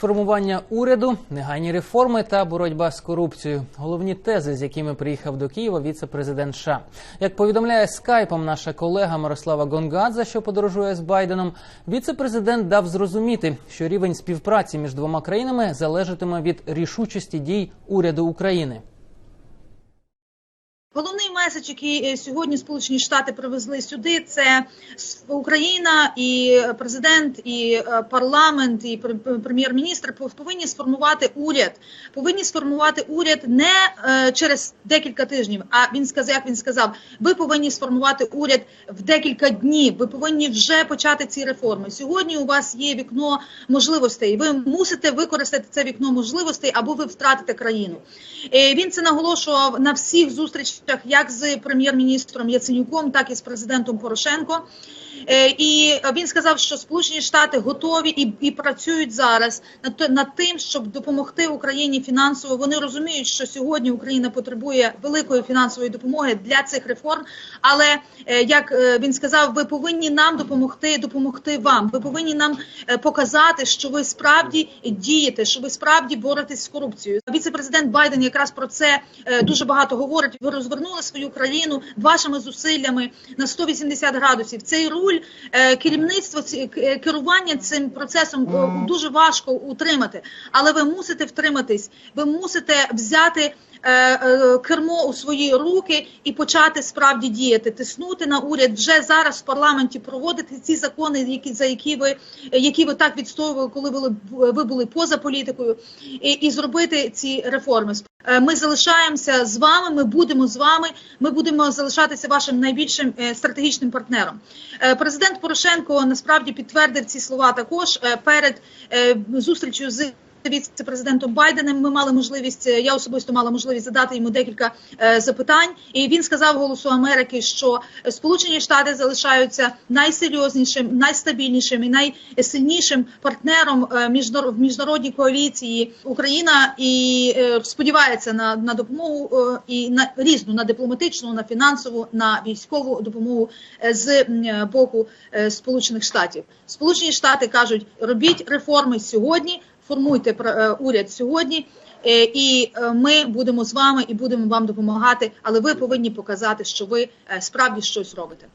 Формування уряду, негайні реформи та боротьба з корупцією головні тези, з якими приїхав до Києва віце-президент США. Як повідомляє скайпом наша колега Мирослава Гонгадзе, що подорожує з Байденом, віце-президент дав зрозуміти, що рівень співпраці між двома країнами залежатиме від рішучості дій уряду України. Головний меседж, який е, сьогодні Сполучені Штати привезли сюди, це Україна і президент, і е, парламент, і пр- прем'єр-міністр пов- повинні сформувати уряд. Повинні сформувати уряд не е, через декілька тижнів. А він сказав, як він сказав, ви повинні сформувати уряд в декілька днів. Ви повинні вже почати ці реформи. Сьогодні у вас є вікно можливостей. Ви мусите використати це вікно можливостей, або ви втратите країну. Він це наголошував на всіх зустрічах, як з прем'єр-міністром Яценюком, так і з президентом Порошенко. Е, І він сказав, що Сполучені Штати готові і, і працюють зараз над, над тим, щоб допомогти Україні фінансово. Вони розуміють, що сьогодні Україна потребує великої фінансової допомоги для цих реформ. Але е, як е, він сказав, ви повинні нам допомогти, допомогти вам. Ви повинні нам е, показати, що ви справді дієте, що ви справді боретесь з корупцією. Віце-президент Байден якраз про це е, дуже багато говорить. Ви розвернули свою країну вашими зусиллями на 180 градусів. Цей руль е, керівництво ці- е, керування цим процесом е, дуже важко утримати, але ви мусите втриматись. Ви мусите взяти. Кермо у свої руки і почати справді діяти, тиснути на уряд вже зараз в парламенті, проводити ці закони, які за які ви які ви так відстоювали, коли ви, ви були поза політикою, і, і зробити ці реформи. Е, Ми залишаємося з вами. Ми будемо з вами. Ми будемо залишатися вашим найбільшим е, стратегічним партнером. Е, Президент Порошенко насправді підтвердив ці слова також перед зустрічю з. Віце-президентом Байденом ми мали можливість. е, Я особисто мала можливість задати йому декілька е, запитань, і він сказав голосу Америки, що Сполучені Штати залишаються найсерйознішим, найстабільнішим і найсильнішим партнером е, міжнар- в міжнародній коаліції. Україна і е, сподівається на, на допомогу е, і на різну на дипломатичну, на фінансову, на військову допомогу е, з е, боку е, Сполучених Штатів. Сполучені Штати кажуть, робіть реформи сьогодні формуйте е, уряд сьогодні, е, і е, ми будемо з вами і будемо вам допомагати. Але ви повинні показати, що ви справді щось робите.